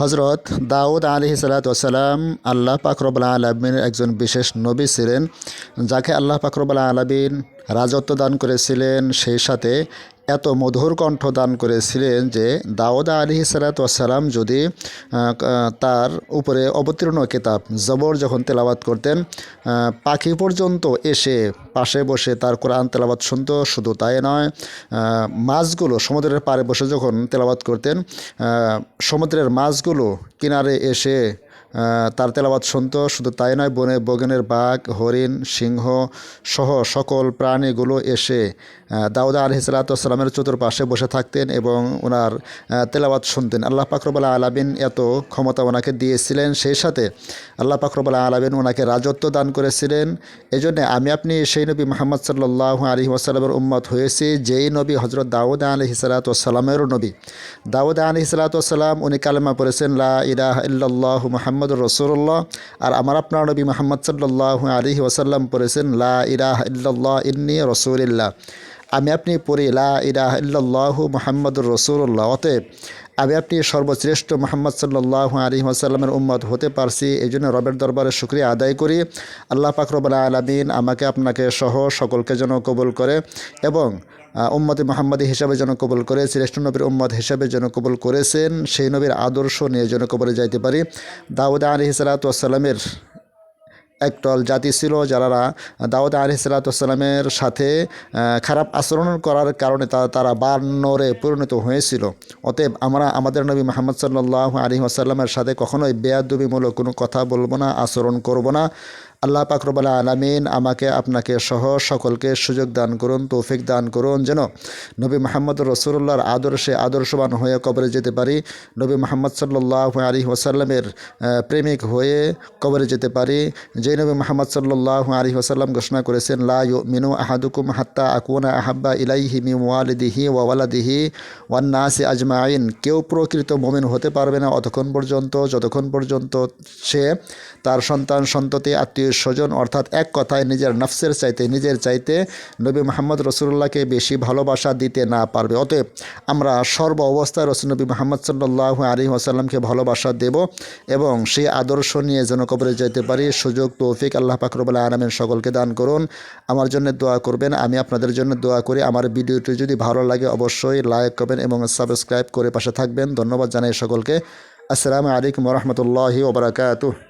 হজরত দাউদ আলী সালাতাম আল্লাহ পাকরবুল্লা আলমিনের একজন বিশেষ নবী ছিলেন, যাকে আল্লাহ পাকরবুল্লা আলমিন রাজত্ব দান করেছিলেন, সেই সাথে এত মধুর কণ্ঠ দান করেছিলেন যে দাউদ আলী সালাতাম যদি তার উপরে অবতীর্ণ কিতাব জবর যখন তেলাবাত করতেন পাখি পর্যন্ত এসে পাশে বসে তার কোরআন তেলাবাত শুনতো, শুধু তাই নয় মাছগুলো সমুদ্রের পাড়ে বসে যখন তেলাবাত করতেন সমুদ্রের মাছগুলো কিনারে এসে তার তেলাবাত শুনতো, শুধু তাই নয়, বনে বগেনের বাঘ, হরিণ, সিংহ সহ সকল প্রাণীগুলো এসে দাউদ আলহিসাল্লামের চতুর্পাশে বসে থাকতেন এবং ওনার তেলাওয়াত শুনতেন। আল্লাহ পাকরবাল্লা আলাবিন এত ক্ষমতা ওনাকে দিয়েছিলেন, সেই সাথে আল্লাহ পাকরবাল্লা আলাবিন ওনাকে রাজত্ব দান করেছিলেন। এই জন্যে আমি আপনি সেই নবী মোহাম্মদ সাল্লাহ আলী ওয়াসাল্লামের উম্মত হয়েছি, যেই নবী হজরত দাউদ আলহি সালাতামেরও নবী। দাউদ আলহি সালাতাম উনি কালেমা পড়েছেন, লা ইলাহ ইল্লাল্লাহু মোহাম্মদ রসুল্লাহ আর আমার আপনার নবী মোহাম্মদ সাল্লাহ আলী ওয়াসাল্লাম পড়েছেন, লা ইলাহ ইল্লাল্লাহ ইন্নি রসুলিল্লাহ। আমি আপনি পড়ি, লা ইলাহ ইল্লাল্লাহু মোহাম্মদুর রসুল্লাহ অতএব আমি আপনি সর্বশ্রেষ্ঠ মোহাম্মদ সাল্লাহ আলী ওয়াসাল্লামের উম্মত হতে পারছি এই জন্য রবের দরবারে শুক্রিয়া আদায় করি। আল্লাহ পাকরবুল আলমিন আমাকে আপনাকে সহ সকলকে যেন কবুল করে এবং উম্মতে মোহাম্মদী হিসাবে যেন কবল করে, শ্রেষ্ঠ নবীর উম্মত হিসাবে যেন কবল করেছেন, সেই নবীর আদর্শ নিয়ে যেন কবলে যাইতে পারি। দাউদ আলী সালাতামের একদল জাতি ছিল যারা, দাউদ আলহিসাল্লামের সাথে খারাপ আচরণ করার কারণে তারা বান্নরে পরিণত হয়েছিল। অতএব আমরা আমাদের নবী মোহাম্মদ সাল্লাহ আলী আসাল্লামের সাথে কখনোই বেয়াদবিমূলক কোনো কথা বলব না, আচরণ করব না। আল্লাহ পাকরবাল্লা আলামিন আমাকে, আপনাকে সহ সকলকে সুযোগ দান করুন, তৌফিক দান করুন, যেন নবী মোহাম্মদ রসুল্লাহর আদর্শে আদর্শবান হয়ে কবরে যেতে পারি, নবী মোহাম্মদ সাল্লাহ আলী ওসাল্লামের প্রেমিক হয়ে কবরে যেতে পারি। যে নবী মোহাম্মদ সাল্লাহ আলী ওসাল্লাম ঘোষণা করেছেন, লা মিনু আহাদুকুম হাত্তা আকুনা আহাব্বা ইলাইহি মি ওয়ালিদিহি ওয়ালাদিহি ওয়ান্নাসি আজমাইন। কেউ প্রকৃত মমিন হতে পারবে না, অতক্ষণ পর্যন্ত, যতক্ষণ পর্যন্ত সে তার সন্তান, সন্ততি, আত্মীয় স্বজন, অর্থাৎ এক কথায় নিজের নফসের চাইতে, নিজের চাইতে নবী মোহাম্মদ রসুল্লাহকে বেশি ভালোবাসা দিতে না পারবে। অতএব আমরা সর্ব অবস্থায় রসুল নবী মোহাম্মদ সাল্লাহ আলী ওসাল্লামকে ভালোবাসা দেব এবং সেই আদর্শ নিয়ে যেন কবরে যেতে পারি। সুযোগ, তৌফিক আল্লাহ পাকরবুল্লাহ আলমের সকলকে দান করুন। আমার জন্য দোয়া করবেন, আমি আপনাদের জন্য দোয়া করি। আমার ভিডিওটি যদি ভালো লাগে অবশ্যই লাইক করবেন এবং সাবস্ক্রাইব করে পাশে থাকবেন। ধন্যবাদ জানাই সকলকে। আসসালামু আলাইকুম রহমতুল্লাহি ওবরাকাতুহ